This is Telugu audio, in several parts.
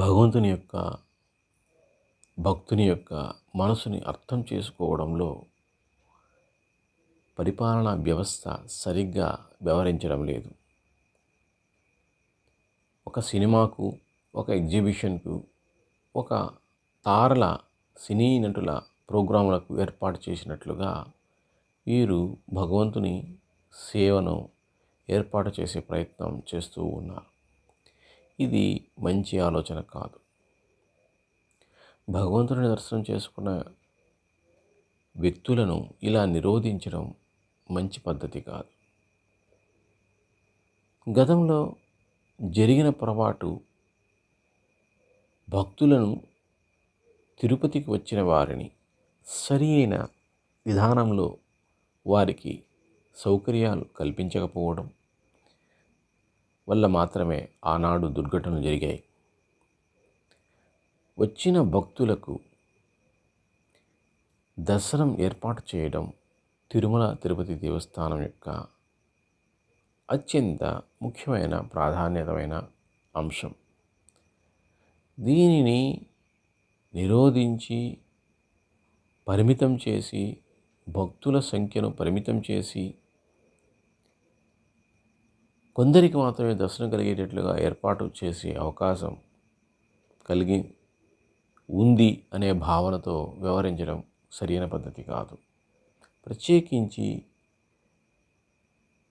భగవంతుని యొక్క భక్తుని యొక్క మనసుని అర్థం చేసుకోవడంలో పరిపాలనా వ్యవస్థ సరిగ్గా వ్యవహరించడం లేదు. ఒక సినిమాకు ఒక ఎగ్జిబిషన్కు ఒక తారల సినీ నటుల ప్రోగ్రాములకు ఏర్పాటు చేసినట్లుగా వీరు భగవంతుని సేవను ఏర్పాటు చేసే ప్రయత్నం చేస్తూ ఉన్నారు. ఇది మంచి ఆలోచన కాదు. భగవంతుని దర్శనం చేసుకున్న వ్యక్తులను ఇలా నిరోధించడం మంచి పద్ధతి కాదు. గతంలో జరిగిన పొరపాటు భక్తులను తిరుపతికి వచ్చిన వారిని సరి అయిన విధానంలో వారికి సౌకర్యాలు కల్పించకపోవడం వల్ల మాత్రమే ఆనాడు దుర్ఘటనలు జరిగాయి. వచ్చిన భక్తులకు దర్శనం ఏర్పాటు చేయడం తిరుమల తిరుపతి దేవస్థానం యొక్క అత్యంత ముఖ్యమైన ప్రాధాన్యతమైన అంశం. దీనిని నిరోధించి పరిమితం చేసి భక్తుల సంఖ్యను పరిమితం చేసి కొందరికి మాత్రమే దర్శనం కలిగేటట్లుగా ఏర్పాటు చేసే అవకాశం కలిగి ఉంది అనే భావనతో వ్యవహరించడం సరైన పద్ధతి కాదు. ప్రత్యేకించి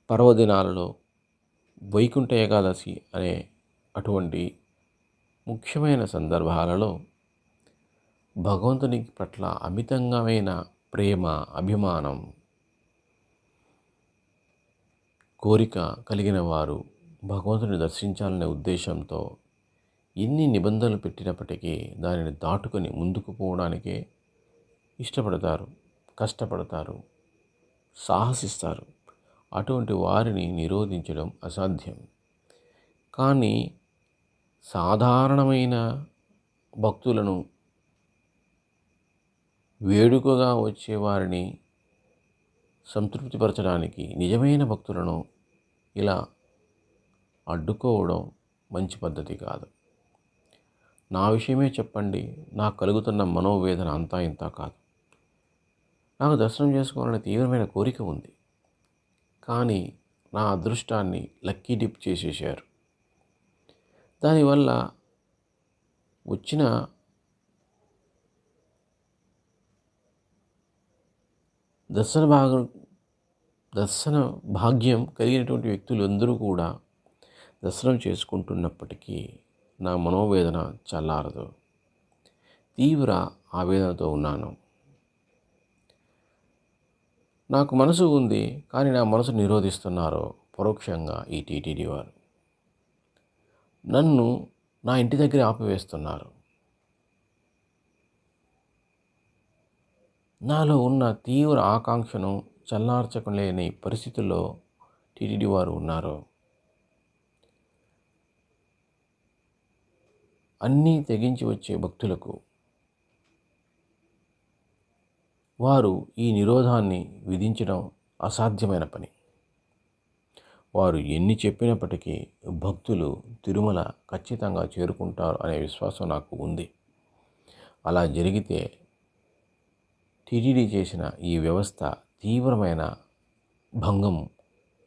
పర్వదినాలలో వైకుంఠ ఏకాదశి అనే అటువంటి ముఖ్యమైన సందర్భాలలో భగవంతునికి పట్ల అమితంగామైన ప్రేమ అభిమానం కోరిక కలిగిన వారు భగవంతుని దర్శించాలనే ఉద్దేశంతో ఎన్ని నిబంధనలు పెట్టినప్పటికీ దానిని దాటుకొని ముందుకు పోవడానికే ఇష్టపడతారు కష్టపడతారు సాహసిస్తారు. అటువంటి వారిని నిరోధించడం అసాధ్యం. కానీ సాధారణమైన భక్తులను వేడుకగా వచ్చే వారిని సంతృప్తిపరచడానికి నిజమైన భక్తులను ఇలా అడ్డుకోవడం మంచి పద్ధతి కాదు. నా విషయమే చెప్పండి నాకు కలుగుతున్న మనోవేదన అంతా ఇంత కాదు. నాకు దర్శనం చేసుకోవాలనే తీవ్రమైన కోరిక ఉంది. కానీ నా అదృష్టాన్ని లక్కీ డిప్ చేసేసారు దానివల్ల వచ్చిన దర్శన భాగం దర్శన భాగ్యం కలిగినటువంటి వ్యక్తులు అందరూ కూడా దర్శనం చేసుకుంటున్నప్పటికీ నా మనోవేదన చల్లారదు. తీవ్ర ఆవేదనతో ఉన్నాను. నాకు మనసు ఉంది కానీ నా మనసు నిరోధిస్తున్నారు పరోక్షంగా ఈ టీటీడీ వారు. నన్ను నా ఇంటి దగ్గర ఆపివేస్తున్నారు. నాలో ఉన్న తీవ్ర ఆకాంక్షను చల్లార్చలేని పరిస్థితుల్లో టీటీడీ వారు ఉన్నారు. అన్నీ తెగించి వచ్చే భక్తులకు వారు ఈ నిరోధాన్ని విధించడం అసాధ్యమైన పని. వారు ఎన్ని చెప్పినప్పటికీ భక్తులు తిరుమల ఖచ్చితంగా చేరుకుంటారు అనే విశ్వాసం నాకు ఉంది. అలా జరిగితే టీటీడీ చేసిన ఈ వ్యవస్థ తీవ్రమైన భంగం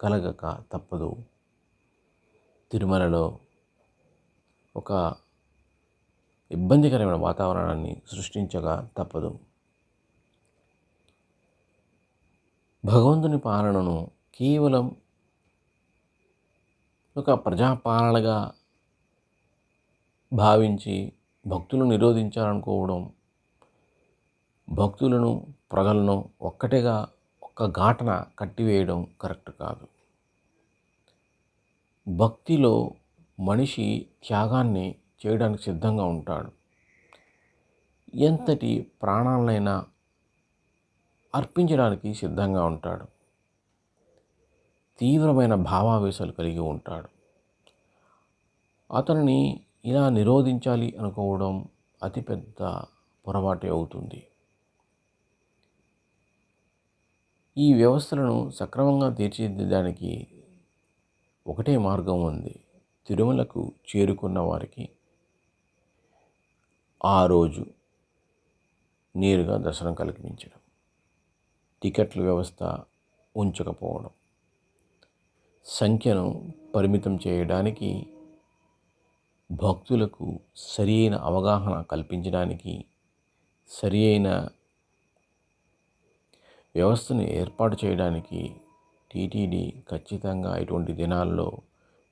కలగక తప్పదు. తిరుమలలో ఒక ఇబ్బందికరమైన వాతావరణాన్ని సృష్టించగా తప్పదు. భగవంతుని పాలనను కేవలం ఒక ప్రజాపాలనగా భావించి భక్తులు నిరోధించాలనుకోవడం భక్తులను ప్రజలను ఒక్కటిగా ఒక్క ఘాటన కట్టివేయడం కరెక్ట్ కాదు. భక్తిలో మనిషి త్యాగాన్ని చేయడానికి సిద్ధంగా ఉంటాడు. ఎంతటి ప్రాణాలనైనా అర్పించడానికి సిద్ధంగా ఉంటాడు. తీవ్రమైన భావావేశాలు కలిగి ఉంటాడు. అతనిని ఇలా నిరోధించాలి అనుకోవడం అతిపెద్ద పొరపాటే అవుతుంది. ఈ వ్యవస్థలను సక్రమంగా తీర్చిదిద్దడానికి ఒకటే మార్గం ఉంది. తిరుమలకు చేరుకున్న వారికి ఆ రోజు నేరుగా దర్శనం కల్పించడం టికెట్ల వ్యవస్థ ఉంచకపోవడం సంఖ్యను పరిమితం చేయడానికి భక్తులకు సరి అయిన అవగాహన కల్పించడానికి సరి అయిన వ్యవస్థను ఏర్పాటు చేయడానికి టీటీడీ ఖచ్చితంగా ఇటువంటి దినాల్లో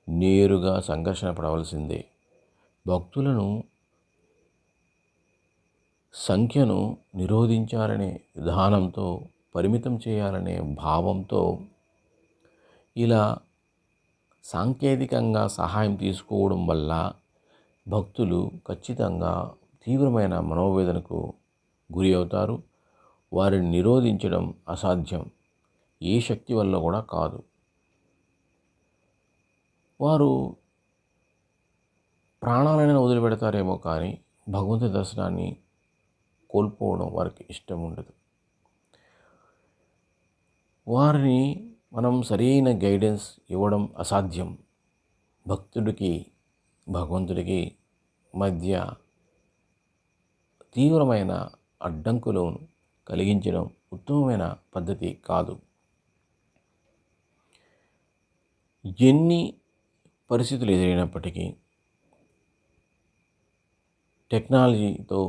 నేరుగా సంఘర్షణ పడవలసిందే. భక్తులను సంఖ్యను నిరోధించాలనే విధానంతో పరిమితం చేయాలనే భావంతో ఇలా సాంకేతికంగా సహాయం తీసుకోవడం వల్ల భక్తులు ఖచ్చితంగా తీవ్రమైన మనోవేదనకు గురి అవుతారు. వారిని నిరోధించడం అసాధ్యం. ఏ శక్తి వల్ల కూడా కాదు. వారు ప్రాణాలైనా వదిలిపెడతారేమో కానీ భగవంతు దర్శనాన్ని కోల్పోవడం వారికి ఇష్టం ఉండదు. వారిని మనం సరైన గైడెన్స్ ఇవ్వడం అసాధ్యం. భక్తుడికి భగవంతుడికి మధ్య తీవ్రమైన అడ్డంకులను కలిగించడం ఉత్తమమైన పద్ధతి కాదు. ఎన్ని పరిస్థితులు ఎదురైనప్పటికీ టెక్నాలజీతో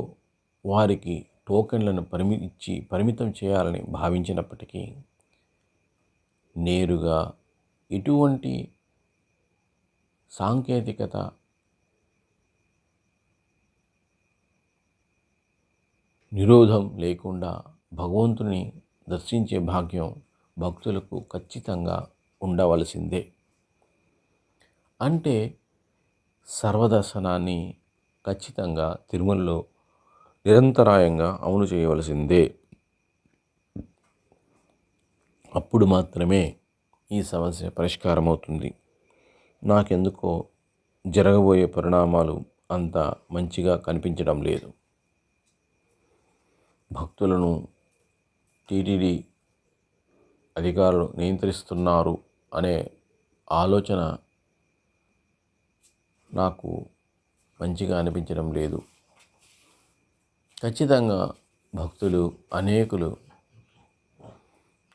వారికి టోకెన్లను పరిమి ఇచ్చి పరిమితం చేయాలని భావించినప్పటికీ నేరుగా ఎటువంటి సాంకేతికత నిరోధం లేకుండా భగవంతుని దర్శించే భాగ్యం భక్తులకు ఖచ్చితంగా ఉండవలసిందే. అంటే సర్వదర్శనాన్ని ఖచ్చితంగా తిరుమలలో నిరంతరాయంగా అమలు చేయవలసిందే. అప్పుడు మాత్రమే ఈ సమస్య పరిష్కారం అవుతుంది నాకెందుకో జరగబోయే పరిణామాలు అంత మంచిగా కనిపించడం లేదు. భక్తులను టీటీడీ అధికారులు నియంత్రిస్తున్నారు అనే ఆలోచన నాకు మంచిగా అనిపించడం లేదు. ఖచ్చితంగా భక్తులు అనేకులు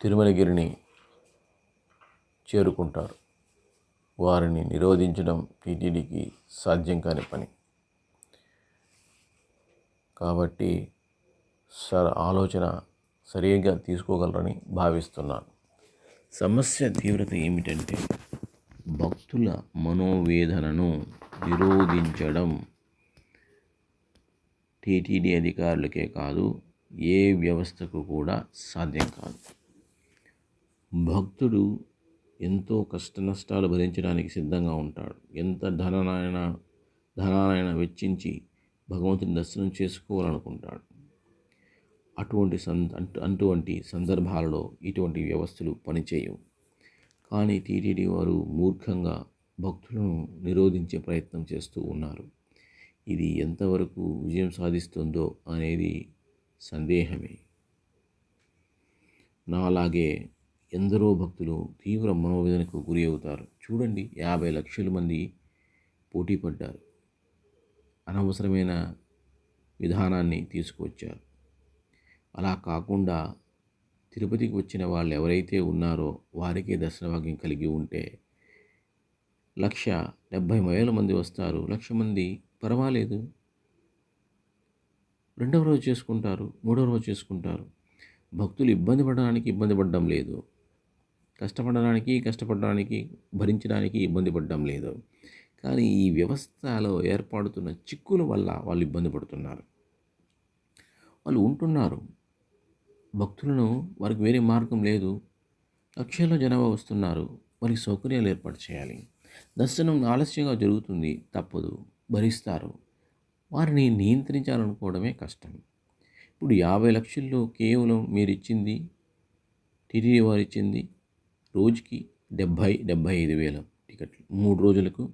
తిరుమలగిరిని చేరుకుంటారు. వారిని నిరోధించడం టీటీడీకి సాధ్యం కాని పని. కాబట్టి ఆలోచన సరిగ్గా తీసుకోగలరని భావిస్తున్నాను. సమస్య తీవ్రత ఏమిటంటే భక్తుల మనోవేదనను నిరోధించడం టీటీడీ అధికారులకే కాదు ఏ వ్యవస్థకు కూడా సాధ్యం కాదు. భక్తుడు ఎంతో కష్ట నష్టాలు భరించడానికి సిద్ధంగా ఉంటాడు. ఎంత ధననాయన ధనానైనా వెచ్చించి భగవంతుని దర్శనం చేసుకోవాలనుకుంటాడు. అటువంటి సం అటువంటి సందర్భాలలో ఇటువంటి వ్యవస్థలు పనిచేయవు. కానీ టీటీడీ వారు మూర్ఖంగా భక్తులను నిరోధించే ప్రయత్నం చేస్తూ ఉన్నారు. ఇది ఎంతవరకు విజయం సాధిస్తుందో అనేది సందేహమే. నాలాగే ఎందరో భక్తులు తీవ్ర మనోవేదనకు గురి అవుతారు. చూడండి యాభై లక్షల మంది పోటీ పడ్డారు అనవసరమైన విధానాన్ని తీసుకువచ్చారు. అలా కాకుండా తిరుపతికి వచ్చిన వాళ్ళు ఎవరైతే ఉన్నారో వారికే దర్శనభాగ్యం కలిగి ఉంటే లక్ష డెబ్భై వేల మంది వస్తారు. లక్ష మంది పర్వాలేదు. రెండవ రోజు చేసుకుంటారు మూడవ రోజు చేసుకుంటారు. భక్తులు ఇబ్బంది పడడానికి ఇబ్బంది పడడం లేదు. కష్టపడడానికి కష్టపడడానికి భరించడానికి ఇబ్బంది పడడం లేదు. కానీ ఈ వ్యవస్థలో ఏర్పడుతున్న చిక్కుల వల్ల వాళ్ళు ఇబ్బంది పడుతున్నారు. వాళ్ళు ఉంటున్నారు. భక్తులను వారికి వేరే మార్గం లేదు. అక్షయలో జనాభా వస్తున్నారు. వారికి సౌకర్యాలు ఏర్పాటు చేయాలి. దర్శనం ఆలస్యంగా జరుగుతుంది తప్పదు. భరిస్తారు. వారిని నియంత్రించాలనుకోవడమే కష్టం. ఇప్పుడు యాభై లక్షల్లో కేవలం మీరు ఇచ్చింది టీటీడీ వారు ఇచ్చింది రోజుకి డెబ్భై డెబ్భై ఐదు వేల టికెట్లు. మూడు రోజులకు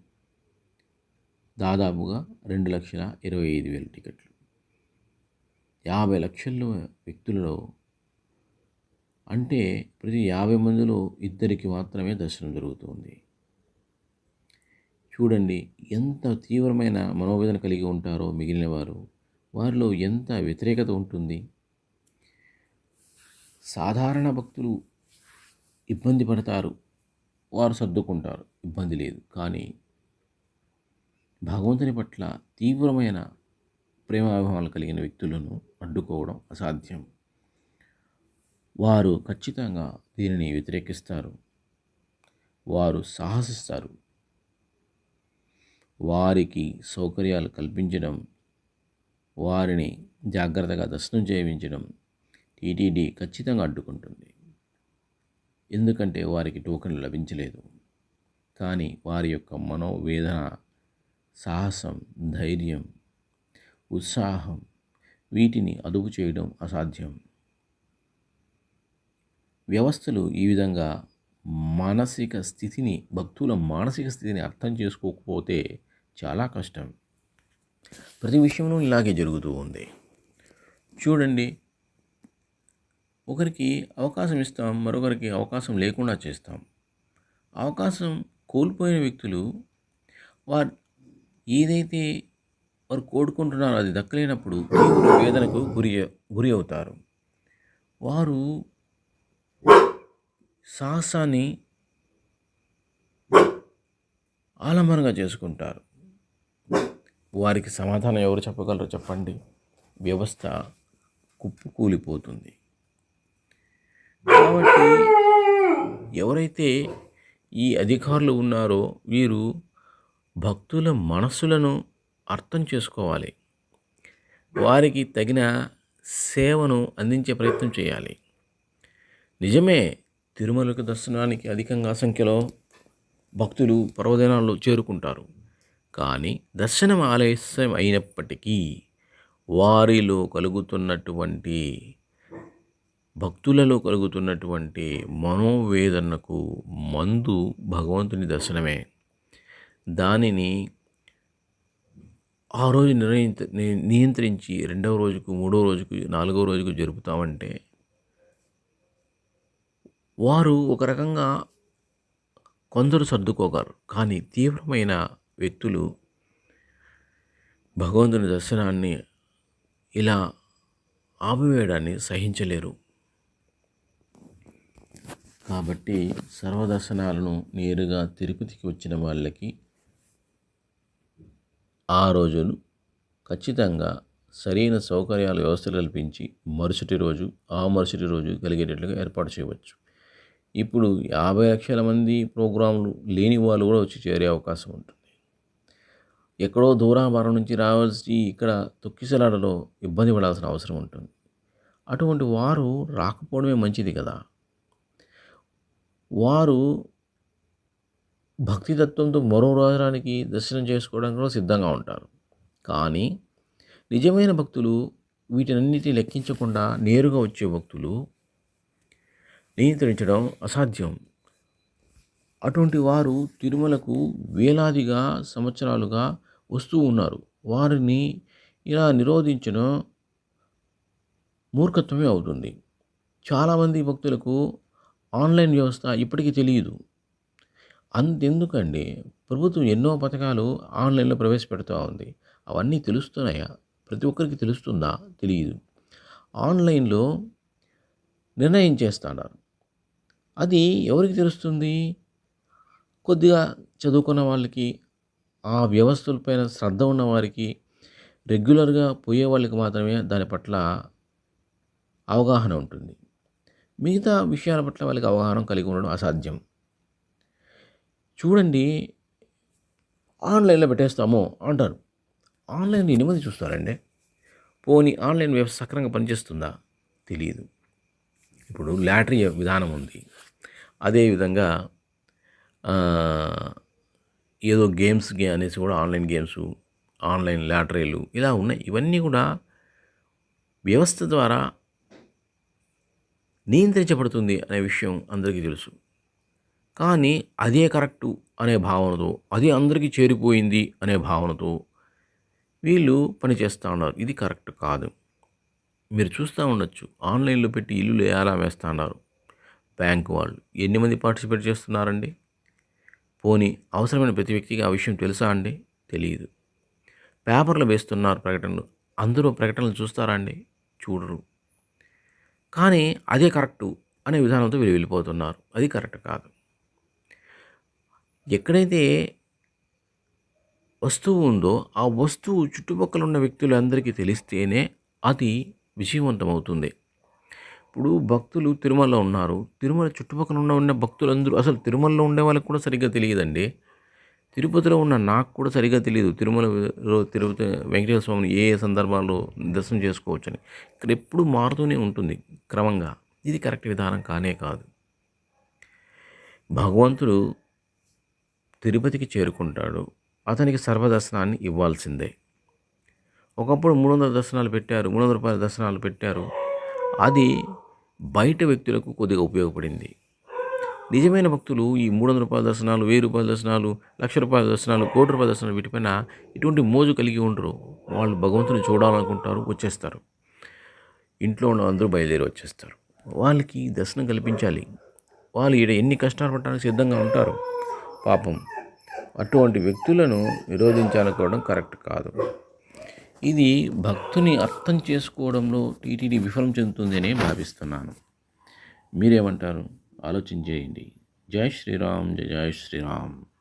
దాదాపుగా రెండు లక్షల ఇరవై ఐదు వేల టికెట్లు. యాభై లక్షల్లో వ్యక్తులలో అంటే ప్రతి యాభై మందిలో ఇద్దరికి మాత్రమే దర్శనం జరుగుతుంది. చూడండి ఎంత తీవ్రమైన మనోవేదన కలిగి ఉంటారో మిగిలిన వారు. వారిలో ఎంత వ్యతిరేకత ఉంటుంది? సాధారణ భక్తులు ఇబ్బంది పడతారు. వారు సర్దుకుంటారు. ఇబ్బంది లేదు. కానీ భగవంతుని పట్ల తీవ్రమైన ప్రేమాభిమానాలు కలిగిన వ్యక్తులను అడ్డుకోవడం అసాధ్యం. వారు ఖచ్చితంగా దీనిని వ్యతిరేకిస్తారు. వారు సాహసిస్తారు. వారికి సౌకర్యాలు కల్పించడం వారిని జాగ్రత్తగా దర్శనం చేయించడం టీటీడీ ఖచ్చితంగా అడ్డుకుంటుంది. ఎందుకంటే వారికి టోకెన్లు లభించలేదు. కానీ వారి యొక్క మనోవేదన సాహసం ధైర్యం ఉత్సాహం వీటిని అదుపు చేయడం అసాధ్యం. వ్యవస్థలు ఈ విధంగా మానసిక స్థితిని భక్తుల మానసిక స్థితిని అర్థం చేసుకోకపోతే చాలా కష్టం. ప్రతి విషయంలో ఇలాగే జరుగుతూ ఉంది. చూడండి ఒకరికి అవకాశం ఇస్తాం మరొకరికి అవకాశం లేకుండా చేస్తాం. అవకాశం కోల్పోయిన వ్యక్తులు వారు ఏదైతే వారు కోరుకుంటున్నారో అది దక్కలేనప్పుడు తీవ్ర వేదనకు గురి గురి అవుతారు. వారు సాహసాన్ని ఆలంబనంగా చేసుకుంటారు. వారికి సమాధానం ఎవరు చెప్పగలరో చెప్పండి. వ్యవస్థ కుప్పకూలిపోతుంది. కాబట్టి ఎవరైతే ఈ అధికారులు ఉన్నారో వీరు భక్తుల మనస్సులను అర్థం చేసుకోవాలి. వారికి తగిన సేవను అందించే ప్రయత్నం చేయాలి. నిజమే తిరుమలకు దర్శనానికి అధికంగా సంఖ్యలో భక్తులు పర్వదినాల్లో చేరుకుంటారు. కానీ దర్శనం ఆలస్యం అయినప్పటికీ వారిలో కలుగుతున్నటువంటి భక్తులలో కలుగుతున్నటువంటి మనోవేదనకు మందు భగవంతుని దర్శనమే. దానిని ఆ రోజు నిర్ణయించ నియంత్రించి రెండవ రోజుకు మూడవ రోజుకు నాలుగవ రోజుకు జరుపుతామంటే వారు ఒక రకంగా కొందరు సర్దుకోగలరు. కానీ తీవ్రమైన వ్యక్తులు భగవంతుని దర్శనాన్ని ఇలా ఆపివేయడాన్ని సహించలేరు. కాబట్టి సర్వదర్శనాలను నేరుగా తిరుపతికి వచ్చిన వాళ్ళకి ఆ రోజులు ఖచ్చితంగా సరైన సౌకర్యాల వ్యవస్థ కల్పించి మరుసటి రోజు ఆ మరుసటి రోజు కలిగేటట్లుగా ఏర్పాటు చేయవచ్చు. ఇప్పుడు యాభై లక్షల మంది ప్రోగ్రాంలు లేని వాళ్ళు కూడా వచ్చి చేరే అవకాశం ఉంటుంది. ఎక్కడో దూరాభారం నుంచి రావాల్సి ఇక్కడ తొక్కిసలాడలో ఇబ్బంది పడాల్సిన అవసరం ఉంటుంది. అటువంటి వారు రాకపోవడమే మంచిది కదా. వారు భక్తితత్వంతో మరో రాజడానికి దర్శనం చేసుకోవడానికి కూడా సిద్ధంగా ఉంటారు. కానీ నిజమైన భక్తులు వీటినన్నిటిని లెక్కించకుండా నేరుగా వచ్చే భక్తులు నియంత్రించడం అసాధ్యం. అటువంటి వారు తిరుమలకు వేలాదిగా సంవత్సరాలుగా వస్తూ ఉన్నారు. వారిని ఇలా నిరోధించడం మూర్ఖత్వమే అవుతుంది. చాలామంది భక్తులకు ఆన్లైన్ వ్యవస్థ ఇప్పటికీ తెలియదు. అంతెందుకండి? ప్రభుత్వం ఎన్నో పథకాలు ఆన్లైన్లో ప్రవేశపెడుతూ ఉంది. అవన్నీ తెలుస్తున్నాయా? ప్రతి ఒక్కరికి తెలుస్తుందా? తెలియదు ఆన్లైన్లో నిర్ణయం చేస్తున్నారు అది ఎవరికి తెలుస్తుంది? కొద్దిగా చదువుకున్న వాళ్ళకి ఆ వ్యవస్థలపైన శ్రద్ధ ఉన్న వారికి రెగ్యులర్గా పోయే వాళ్ళకి మాత్రమే దాని పట్ల అవగాహన ఉంటుంది. మిగతా విషయాల పట్ల వాళ్ళకి అవగాహన కలిగి ఉండడం అసాధ్యం. చూడండి ఆన్లైన్లో పెట్టేస్తాము అంటారు. ఆన్లైన్ ఎనిమిది చూస్తారండి? పోనీ ఆన్లైన్ వ్యవస్థ సక్రంగా పనిచేస్తుందా? తెలియదు ఇప్పుడు లాటరీ విధానం ఉంది. అదేవిధంగా ఏదో గేమ్స్ గే అనేసి కూడా ఆన్లైన్ గేమ్స్ ఆన్లైన్ లాటరీలు ఇలా ఉన్నాయి. ఇవన్నీ కూడా వ్యవస్థ ద్వారా నియంత్రించబడుతుంది అనే విషయం అందరికీ తెలుసు. కానీ అదే కరెక్టు అనే భావనతో అది అందరికీ చేరిపోయింది అనే భావనతో వీళ్ళు పనిచేస్తూ ఉన్నారు. ఇది కరెక్ట్ కాదు. మీరు చూస్తూ ఉండొచ్చు. ఆన్లైన్లో పెట్టి ఇల్లులు ఎలా వేస్తూ ఉన్నారు. బ్యాంక్ వాళ్ళు. ఎన్ని మంది పార్టిసిపేట్ చేస్తున్నారండి? పోనీ అవసరమైన ప్రతి వ్యక్తికి ఆ విషయం తెలుసా అండి? తెలియదు పేపర్లు వేస్తున్నారు ప్రకటనలు. అందరూ ప్రకటనలు చూస్తారా అండి? చూడరు. కానీ అదే కరెక్టు అనే విధానంతో వీళ్ళు వెళ్ళిపోతున్నారు. అది కరెక్ట్ కాదు. ఎక్కడైతే వస్తువు ఉందో ఆ వస్తువు చుట్టుపక్కల ఉన్న వ్యక్తులందరికీ తెలిస్తేనే అది విజయవంతమవుతుంది. ఇప్పుడు భక్తులు తిరుమలలో ఉన్నారు. తిరుమల చుట్టుపక్కల ఉన్న ఉన్న భక్తులందరూ అసలు తిరుమలలో ఉండే వాళ్ళకి కూడా సరిగ్గా తెలియదండి. తిరుపతిలో ఉన్న నాకు కూడా సరిగ్గా తెలియదు తిరుమలలో తిరుపతి వెంకటేశ్వర స్వామిని ఏ ఏ సందర్భాల్లో దర్శనం చేసుకోవచ్చని. ఇక్కడ ఎప్పుడు మారుతూనే ఉంటుంది క్రమంగా. ఇది కరెక్ట్ విధానం కానే కాదు. భగవంతుడు తిరుపతికి చేరుకుంటాడు. అతనికి సర్వదర్శనాన్ని ఇవ్వాల్సిందే. ఒకప్పుడు మూడు వందల దర్శనాలు పెట్టారు. మూడు వందల రూపాయల దర్శనాలు పెట్టారు. అది బయట వ్యక్తులకు కొద్దిగా ఉపయోగపడింది. నిజమైన భక్తులు ఈ మూడు వందల రూపాయల దర్శనాలు వెయ్యి రూపాయల దర్శనాలు లక్ష రూపాయల దర్శనాలు కోటి రూపాయల దర్శనాలు వీటిపైన ఇటువంటి మోజు కలిగి ఉండరు. వాళ్ళు భగవంతుని చూడాలనుకుంటారు వచ్చేస్తారు. ఇంట్లో ఉన్న అందరూ బయలుదేరి వచ్చేస్తారు. వాళ్ళకి దర్శనం కల్పించాలి. వాళ్ళు ఈడ ఎన్ని కష్టాలు పడడానికి సిద్ధంగా ఉంటారు? పాపం. అటువంటి వ్యక్తులను నిరోధించాలనుకోవడం కరెక్ట్ కాదు. ఇది భక్తుని అర్థం చేసుకోవడంలో టీటీడీ విఫలం చెందుతుందనే భావిస్తున్నాను. మీరేమంటారు? ఆలోచించేయండి. జై శ్రీరామ్ జయ జై శ్రీరామ్.